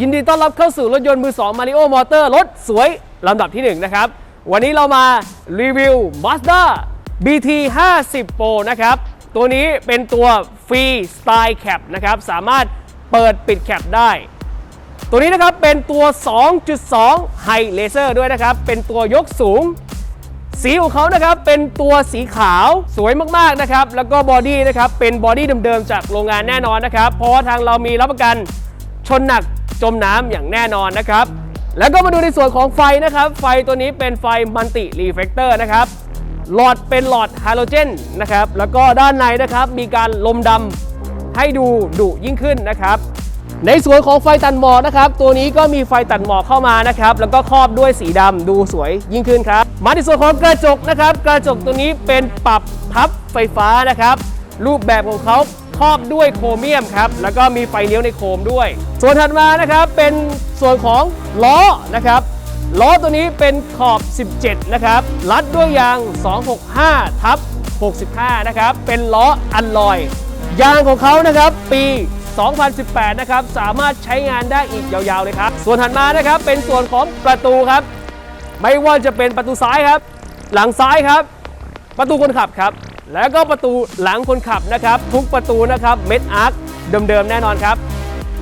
ยินดีต้อนรับเข้าสู่รถยนต์มือ2 Mario Motor รถสวยลำดับที่ 1 นะครับ วันนี้เรามารีวิว Mazda BT 50 Pro นะครับ ตัวนี้เป็นตัวฟรีสไตล์แคปนะครับ สามารถเปิดปิดแคปได้ ตัวนี้นะครับเป็นตัว 2.2 High Laser ด้วยนะครับ เป็นตัวยกสูง สีของเขานะครับเป็นตัวสีขาวสวยมากๆนะครับ แล้วก็บอดี้นะครับเป็นบอดี้เดิมๆจากโรงงานแน่นอนนะครับ เพราะว่าทางเรามีรับประกันชนหนัก จมน้ำอย่างแน่นอนนะครับ แล้วก็มาดูในส่วนของไฟนะครับ ไฟตัวนี้เป็นไฟมัลติรีเฟกเตอร์นะครับหลอดเป็นหลอดไฮโดรเจนนะครับ แล้วก็ด้านในนะครับมีการลมดำให้ดูดุยิ่งขึ้นนะครับ ในส่วนของไฟตัดหมอกนะครับ ตัวนี้ก็มีไฟตัดหมอกเข้ามานะครับ แล้วก็ครอบด้วยสีดำดูสวยยิ่งขึ้นครับ มาในส่วนของกระจกนะครับ กระจกตัวนี้เป็นปรับพับไฟฟ้านะครับ รูปแบบของเขา ครอบด้วยโครเมียมครับแล้วก็มีไฟเลี้ยวในโครมด้วย ส่วนถัดมานะครับเป็นส่วนของล้อนะครับล้อตัวนี้เป็นขอบ 17 นะครับรัดด้วยยาง 265 ทับ 65 นะครับ เป็นล้ออัลลอย ยางของเขานะครับ ปี 2018 นะครับ สามารถใช้งานได้อีกยาวๆเลยครับ ส่วนถัดมานะครับ เป็นส่วนของประตูครับ ไม่ว่าจะเป็นประตูซ้ายครับ หลังซ้ายครับ ประตูคนขับครับ แล้วก็ประตูหลังคนขับนะครับ ทุกประตูนะครับเม็ดอาร์คเดิมๆแน่นอนครับ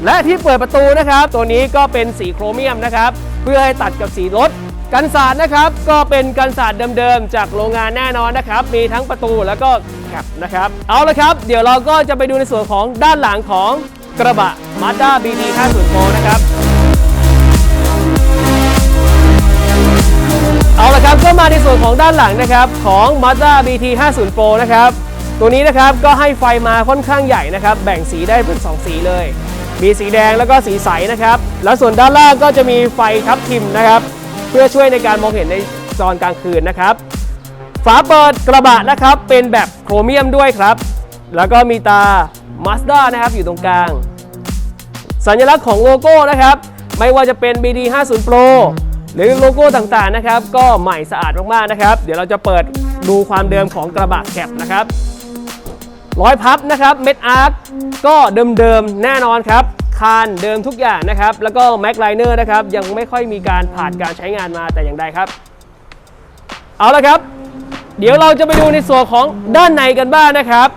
และที่เปิดประตูนะครับ ตัวนี้ก็เป็นสีโครเมียมนะครับ เพื่อให้ตัดกับสีรถกันศาสตร์นะครับ ก็เป็นกันศาสตร์เดิมๆจากโรงงานแน่นอนนะครับ มีทั้งประตูแล้วก็แคปนะครับ เอาละครับ เดี๋ยวเราก็จะไปดูในส่วนของด้านหลังของกระบะ Mazda BT 50 Pro นะครับ ก็มาในส่วนของด้านหลังนะครับของ Mazda BT 50 Pro นะครับตัวนี้นะครับก็ให้ไฟมาค่อนข้างใหญ่นะครับ แบ่งสีได้เป็น2สีเลย มีสีแดงแล้วก็สีใสนะครับ แล้วส่วนด้านล่างก็จะมีไฟทับทิมนะครับ เพื่อช่วยในการมองเห็นในตอนกลางคืนนะครับ ฝาเปิดกระบะนะครับเป็นแบบโครเมียมด้วยครับ แล้วก็มีตา Mazda นะครับอยู่ตรงกลาง สัญลักษณ์ของโลโก้นะครับ ไม่ว่าจะเป็น BD 50 Pro หรือโลโก้ต่างๆนะครับ ก็ใหม่สะอาดมากๆนะครับ เดี๋ยวเราจะเปิดดูความเดิมของกระบะแคปนะครับร้อยพับนะครับเม็ดอาร์คก็เดิมๆแน่นอนครับคานเดิมทุกอย่างนะครับ แล้วก็แม็กไลเนอร์นะครับยังไม่ค่อยมีการผ่านการใช้งานมาแต่อย่างใดครับ เอาละครับ เดี๋ยวเราจะไปดูในส่วนของด้านในกันบ้างนะครับ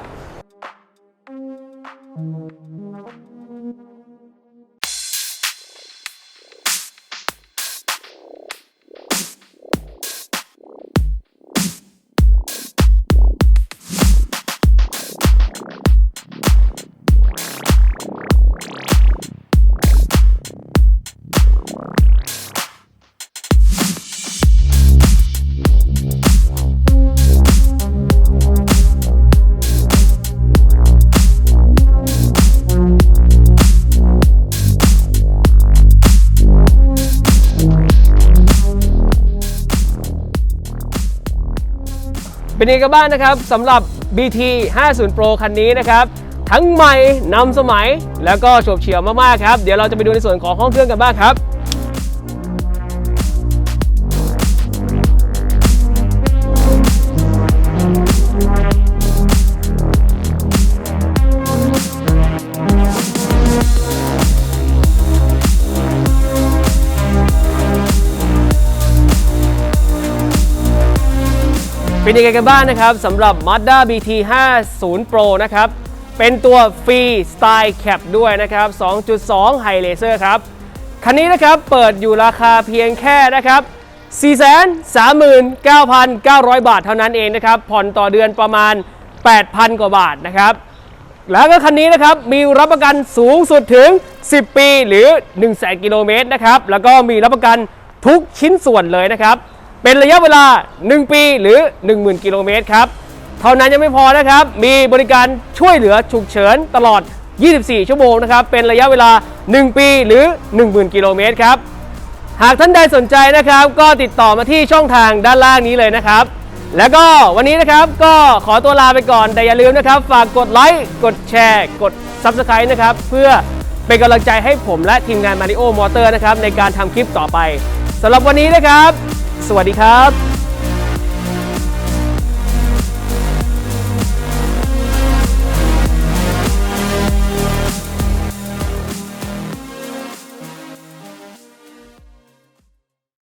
เป็นยังไงกันบ้างนะครับสำหรับ BT 50 Pro คันนี้นะครับ ทั้งใหม่นำสมัยแล้วก็โฉบเฉี่ยวมากๆครับ เดี๋ยวเราจะไปดูในส่วนของห้องเครื่องกันบ้างครับ เป็นยังไงกันบ้างนะครับสำหรับ Mazda BT 50 Pro นะครับ เป็นตัวฟรีสไตล์แคปด้วยนะครับ 2.2 High Laser ครับ คันนี้นะครับเปิดอยู่ราคาเพียงแค่นะครับ 439,900 บาทเท่านั้นเองนะครับ ผ่อนต่อเดือนประมาณ 8,000 กว่าบาทนะครับ แล้วก็คันนี้นะครับมีรับประกันสูงสุดถึง 10 ปีหรือ 1 0 0 0 0 0กิโลเมตรนะครับ แล้วก็มีรับประกันทุกชิ้นส่วนเลยนะครับ เป็นระยะเวลา 1 ปีหรือ 10,000 กิโลเมตรครับ เท่านั้นยังไม่พอนะครับ มีบริการช่วยเหลือฉุกเฉินตลอด 24 ชั่วโมงนะครับ เป็นระยะเวลา 1 ปีหรือ 10,000 กิโลเมตรครับ หากท่านใดสนใจนะครับ ก็ติดต่อมาที่ช่องทางด้านล่างนี้เลยนะครับ แล้วก็วันนี้นะครับก็ขอตัวลาไปก่อน แต่อย่าลืมนะครับ ฝากกดไลค์ กดแชร์ กด Subscribe นะครับ เพื่อเป็นกำลังใจให้ผมและทีมงาน Mario Motor นะครับในการทำคลิปต่อไปสำหรับวันนี้นะครับ วัสดีครับ